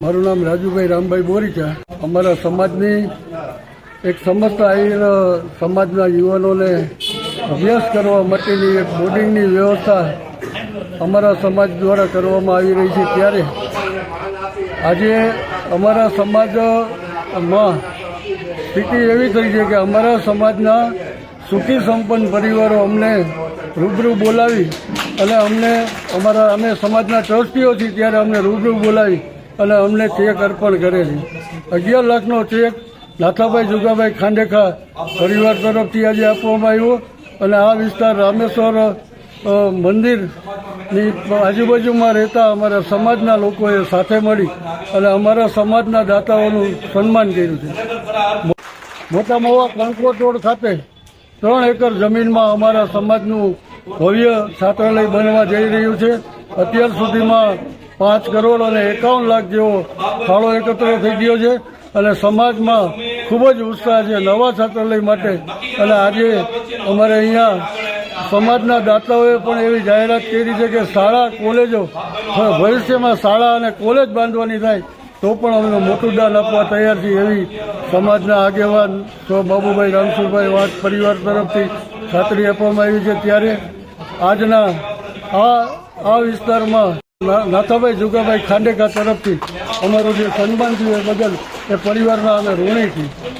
મારું નામ રાજુભાઈ રામભાઈ બોરીચા. અમારા સમાજની એક સમસ્ત આહિર સમાજના યુવાનોને અભ્યાસ કરવા માટેની એક બોર્ડિંગની વ્યવસ્થા અમારા સમાજ દ્વારા કરવામાં આવી રહી છે ત્યારે આજે અમારા સમાજમાં સ્થિતિ એવી થઈ છે કે અમારા સમાજના સુખી સંપન્ન પરિવારો અમને રૂબરૂ બોલાવી અને અમને અમારા અમે સમાજના ટ્રસ્ટીઓ ત્યારે અમને રૂબરૂ બોલાવી અને અમને ચેક અર્પણ કરે છે. અગિયાર લાખનો ચેક નાથાભાઈ જુગાભાઈ ખાંડેખા પરિવાર તરફથી આજે આપવામાં આવ્યો અને આ વિસ્તાર રામેશ્વર મંદિરની આજુબાજુમાં રહેતા અમારા સમાજના લોકોએ સાથે મળી અને અમારા સમાજના દાતાઓનું સન્માન કર્યું છે. મોટા મવા કંકોટ ખાતે ત્રણ એકર જમીનમાં અમારા સમાજનું ભવ્ય છાત્રાલય બનવા જઈ રહ્યું છે. અત્યાર સુધીમાં પાંચ કરોડ અને એકાવન લાખ જેવો ફાળો એકત્ર થઈ ગયો છે અને સમાજમાં ખૂબ જ ઉત્સાહ છે નવા છાત્રાલય માટે. અને આજે અમારે અહીંયા સમાજના દાતાઓએ પણ એવી જાહેરાત કરી છે કે શાળા, કોલેજો ભવિષ્યમાં શાળા અને કોલેજ બાંધવાની થાય તો પણ અમે મોટું દાન આપવા તૈયાર છીએ એવી સમાજના આગેવાન તો બાબુભાઈ રામસુરભાઈ વાઘ પરિવાર તરફથી ખાતરી આપવામાં આવી છે. ત્યારે આજના આ આ વિસ્તારમાં નાથાભાઈ જુગાભાઈ ખાંડેકા તરફથી અમારું જે સન્માન થયું એ બદલ એ પરિવારના અમે ઋણી છીએ.